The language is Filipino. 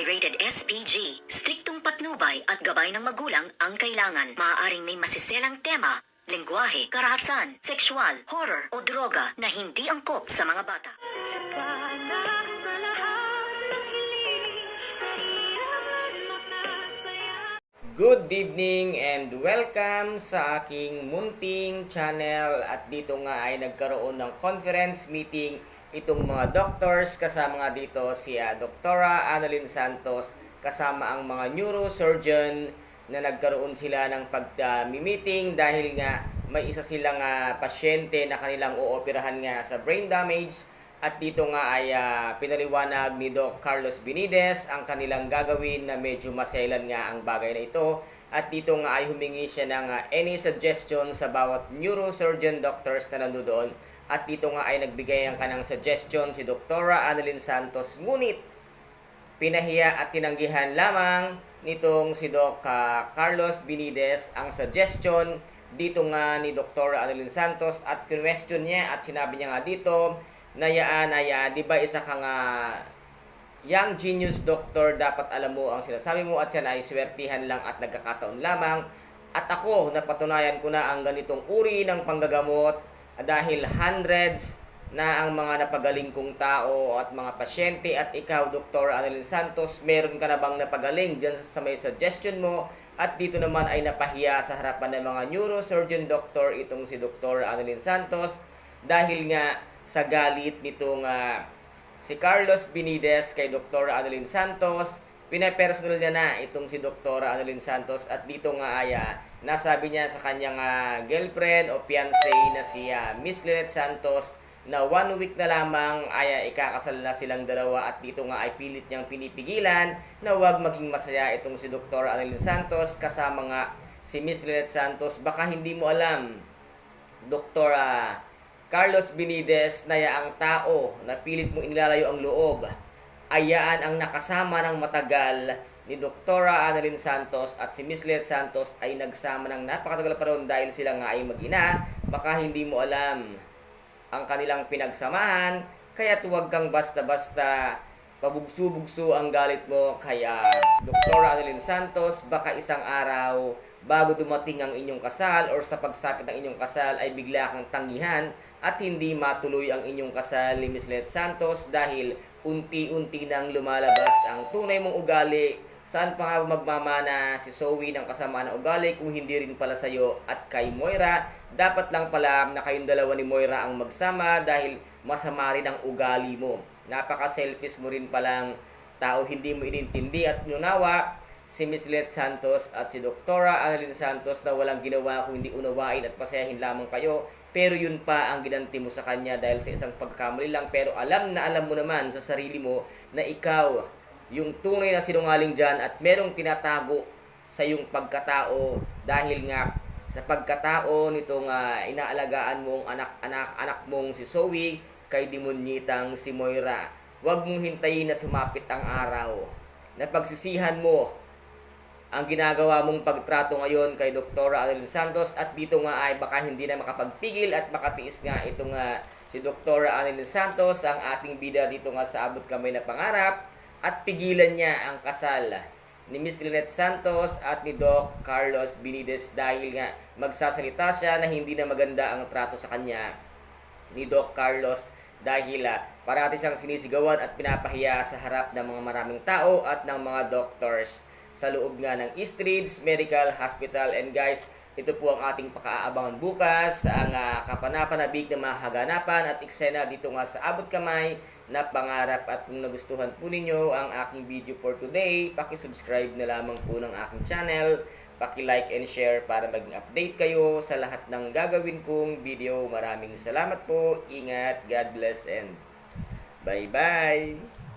ay rated SPG. Striktong patnubay at gabay ng magulang ang kailangan. Maaaring may masiselang tema, lengguwahe, karahasan, sexual, horror o droga na hindi angkop sa mga bata. Good evening and welcome sa aking munting channel at dito nga ay nagkaroon ng conference meeting itong mga doctors kasama nga dito si ah, Doktora Annalyn Santos kasama ang mga neurosurgeon na nagkaroon sila ng pag-meeting dahil nga may isa silang ah, pasyente na kanilang uoperahan nga sa brain damage at dito nga ay ah, pinaliwanag ni Doc Carlos Benides ang kanilang gagawin na medyo maselan nga ang bagay na ito. At dito nga ay humingi siya ng ah, any suggestion sa bawat neurosurgeon doctors na nandoon. At dito nga ay nagbigay ang kanang suggestion si Doktora Annalyn Santos. Ngunit pinahiya at tinanggihan lamang nitong si Doc ah, Carlos Benides ang suggestion dito nga ni Dr. Annalyn Santos at question niya at sinabi niya nga dito na yaan ay di ba isa ka nga young genius doctor dapat alam mo ang sinasabi mo at yan ay swertihan lang at nagkakataon lamang at ako napatunayan ko na ang ganitong uri ng panggagamot dahil hundreds na ang mga napagaling kong tao at mga pasyente at ikaw, Dr. Annalyn Santos, meron ka na bang napagaling dyan sa may suggestion mo at dito naman ay napahiya sa harapan ng mga neurosurgeon doctor itong si Dr. Annalyn Santos dahil nga sa galit nitong ah, si Carlos Benides kay Dr. Annalyn Santos pinapersonal niya na itong si Dr. Annalyn Santos at dito nga ay ah, nasabi niya sa kanyang ah, girlfriend o fiancé na si ah, Miss Lynette Santos na one week na lamang ay ikakasal na silang dalawa at dito nga ay pilit niyang pinipigilan na huwag maging masaya itong si Dr. Annalyn Santos kasama nga si Miss Lynette Santos baka hindi mo alam ah, Carlos Benides na yaang tao na pilit mo inilalayo ang loob ayaan ang nakasama ng matagal ni Dr. Annalyn Santos at si Miss Lynette Santos ay nagsama ng napakatagal pa ron dahil sila nga ay mag-ina baka hindi mo alam ang kanilang pinagsamahan kaya huwag kang basta-basta pabugso-bugso ang galit mo kaya Dr. Annalyn Santos baka isang araw bago dumating ang inyong kasal or sa pagsapit ng inyong kasal ay bigla kang tanggihan at hindi matuloy ang inyong kasal ni Miss Lynette Santos dahil unti-unti nang lumalabas ang tunay mong ugali. Saan pa nga magmamana si Zoe ng kasama ng ugali kung hindi rin pala sa'yo at kay Moira? Dapat lang pala na kayong dalawa ni Moira ang magsama dahil masama rin ang ugali mo. Napaka-selfish mo rin palang tao hindi mo inintindi at nunawa si Miss Lynette Santos at si Doktora Annalyn Santos na walang ginawa kung hindi unawain at pasayahin lamang kayo pero yun pa ang ginanti mo sa kanya dahil sa isang pagkamali lang pero alam na alam mo naman sa sarili mo na ikaw yung tunay na sinungaling dyan at merong tinatago sa yung pagkatao dahil nga sa pagkatao nitong ah, inaalagaan mong anak-anak anak mong si Zoe kay demonyitang si Moira. Huwag mong hintayin na sumapit ang araw. Na pagsisihan mo ang ginagawa mong pagtrato ngayon kay Dr. Annalyn Santos at dito nga ay baka hindi na makapagpigil at makatiis nga itong nga si Dr. Annalyn Santos ang ating bida dito nga sa abot kamay na pangarap at pigilan niya ang kasal ni Miss Lynette Santos at ni Doc Carlos Benides dahil nga magsasalita siya na hindi na maganda ang trato sa kanya ni Doc Carlos dahil ah, parati siyang sinisigawan at pinapahiya sa harap ng mga maraming tao at ng mga doctors sa loob nga ng East Ridge Medical Hospital. And guys, ito po ang ating pakaabangan bukas ang uh, kapanapanabik ng mga haganapan at eksena dito nga sa abot kamay na pangarap at kung nagustuhan po ninyo ang aking video for today, paki-subscribe na lamang po ng aking channel, paki-like and share para maging update kayo sa lahat ng gagawin kong video. Maraming salamat po, ingat, God bless and bye-bye!